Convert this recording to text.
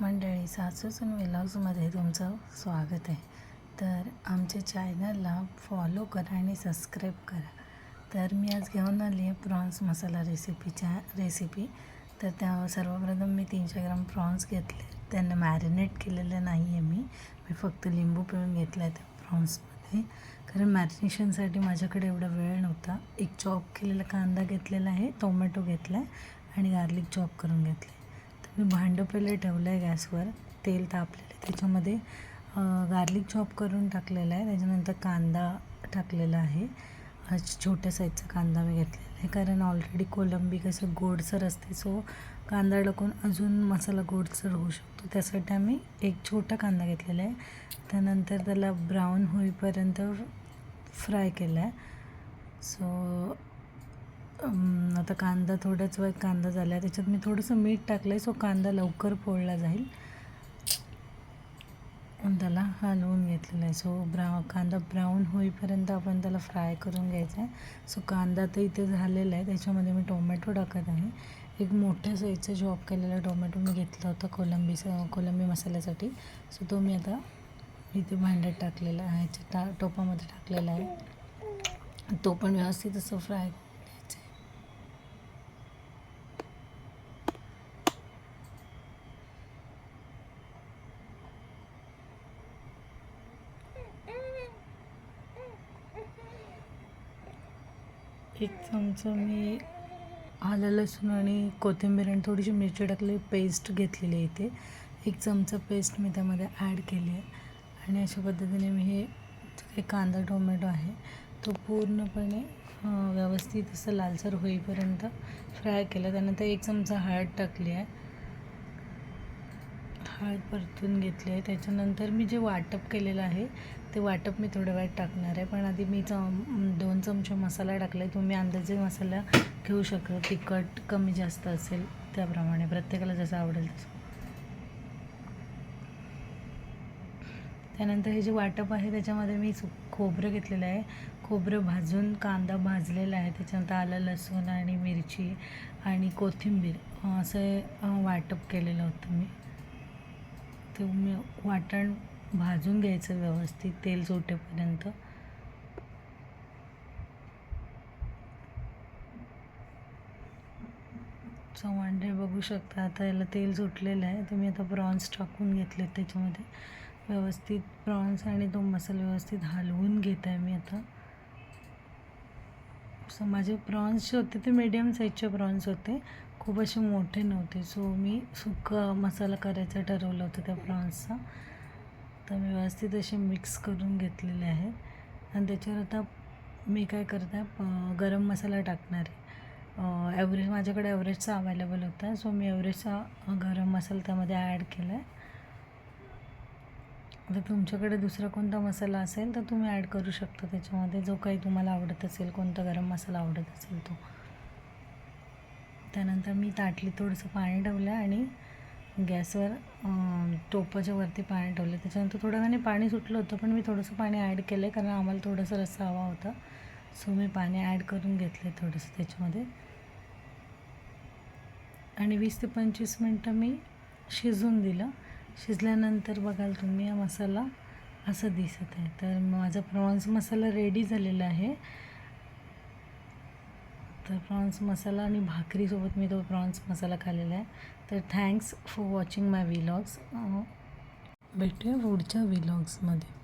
मंडळी सासूसून व्लॉग्समध्ये तुमचं स्वागत आहे. तर आमच्या चॅनलला फॉलो करा आणि सबस्क्राईब करा. तर मी आज घेऊन आली आहे प्रॉन्स मसाला रेसिपीच्या रेसिपी. तर त्या सर्वप्रथम मी तीनशे ग्राम प्रॉन्स घेतले. त्यांना मॅरिनेट केलेलं नाही आहे मी. मी फक्त लिंबू पिळून घेतला आहे त्या प्रॉन्समध्ये. कारण मॅरिनेशनसाठी माझ्याकडे एवढा वेळ नव्हता. एक चॉप केलेला कांदा घेतलेला आहे टोमॅटो घेतला आहे आणि गार्लिक चॉप करून घेतला आहे. मी भांडं पहिले ठेवलं आहे गॅसवर. तेल तापलेलं आहे त्याच्यामध्ये. गार्लिक चॉप करून टाकलेलं आहे. त्याच्यानंतर कांदा टाकलेला आहे. छोट्या साईजचा कांदा मी घेतलेला आहे. कारण ऑलरेडी कोलंबी कसं गोडसर असते सो कांदा टाकून अजून मसाला गोडसर होऊ शकतो. त्यासाठी आम्ही एक छोटा कांदा घेतलेला आहे. त्यानंतर त्याला ब्राऊन होईपर्यंत फ्राय केला आहे सो आता कांदा थोड्याच वेळात कांदा झाला आहे त्याच्यात मी थोडंसं मीठ टाकलं आहे सो कांदा लवकर पोळला जाईल. त्याला त्याला हलवून घेतलेला आहे. सो ब्राऊ कांदा ब्राऊन होईपर्यंत आपण त्याला फ्राय करून घ्यायचा आहे. सो कांदा तर इथे झालेला आहे त्याच्यामध्ये मी टोमॅटो टाकत आहे. एक मोठ्या साईजचा जॉब केलेला टोमॅटो मी घेतला होता कोलंबीचा कोलंबी मसाल्यासाठी. सो तो मी आता इथे भांड्यात टाकलेला आहे ह्याच्या टा टोपामध्ये टाकलेला आहे. तो पण व्यवस्थित असं फ्राय एक चमचा मी आलं लसूण आणि कोथिंबीर आणि थोडीशी मिरची टाकली पेस्ट घेतलेली आहे इथे. एक चमचा पेस्ट मी त्यामध्ये ॲड केली आहे. आणि अशा पद्धतीने मी हे जे कांदा टोमॅटो आहे तो पूर्णपणे व्यवस्थित असं लालसर होईपर्यंत फ्राय केलं. त्यानंतर एक चमचा हळद टाकली आहे. हळद परतून घेतली आहे. त्याच्यानंतर मी जे वाटप केलेलं आहे ते वाटप मी थोड्या वेळात टाकणार आहे. पण आधी मी चम दोन चमचे मसाला टाकला आहे तुम्ही अंदाजे मसाला घेऊ शकता. तिखट कमी जास्त असेल त्याप्रमाणे. प्रत्येकाला जसं आवडेल तसं. त्यानंतर हे जे वाटप आहे त्याच्यामध्ये मी खोबरं घेतलेलं आहे. खोबरं भाजून कांदा भाजलेला आहे. त्याच्यानंतर आलं लसूण आणि मिरची आणि कोथिंबीर. असं वाटप केलेलं होतं मी. ते मी वाटण भाजून घ्यायचं व्यवस्थित तेल सुटेपर्यंत. चव्हाणे बघू शकता आता याला तेल सुटलेलं आहे. तर मी आता प्रॉन्स टाकून घेतलेत त्याच्यामध्ये. व्यवस्थित प्रॉन्स आणि तो मसाला व्यवस्थित हलवून घेत आहे मी आता. सो माझे प्रॉन्स जे होते ते मीडियम साईजचे प्रॉन्स होते. खूप असे मोठे नव्हते. सो मी सुका मसाला करायचं ठरवलं होतं त्या प्रॉन्सचा. तर मी व्यवस्थित असे मिक्स करून घेतलेले आहे. आणि त्याच्यावर आता मी काय करते आहे गरम मसाला टाकणार आहे. ॲव्हरेज माझ्याकडे ॲव्हरेजचा अवेलेबल होता. सो मी ॲव्हरेजचा गरम मसाला त्यामध्ये ॲड केला आहे आता तुमच्याकडे दुसरा कोणता मसाला असेल तर तुम्ही ॲड करू शकता त्याच्यामध्ये. जो काही तुम्हाला आवडत असेल कोणता गरम मसाला आवडत असेल तो. त्यानंतर मी ताटली थोडंसं पाणी ठेवलं आणि गॅसवर टोपाच्या वरती पाणी ठेवलं. त्याच्यानंतर थोडं वेळाने पाणी सुटलं होतं पण मी थोडंसं पाणी ॲड केलं आहे कारण आम्हाला थोडंसं रस्सा हवा होता. सो मी पाणी ॲड करून घेतलं आहे थोडंसं त्याच्यामध्ये. आणि वीस ते पंचवीस मिनटं मी शिजून दिलं. शिजल्यानंतर बघाल तुम्ही हा मसाला असं दिसत आहे. तर माझा प्रॉन्स मसाला रेडी झालेला आहे. तर प्रॉन्स मसाला आणि भाकरीसोबत मी तो प्रॉन्स मसाला खाल्लेला आहे. तर thanks for watching my vlogs भेटूया पुढच्या विलॉग्समध्ये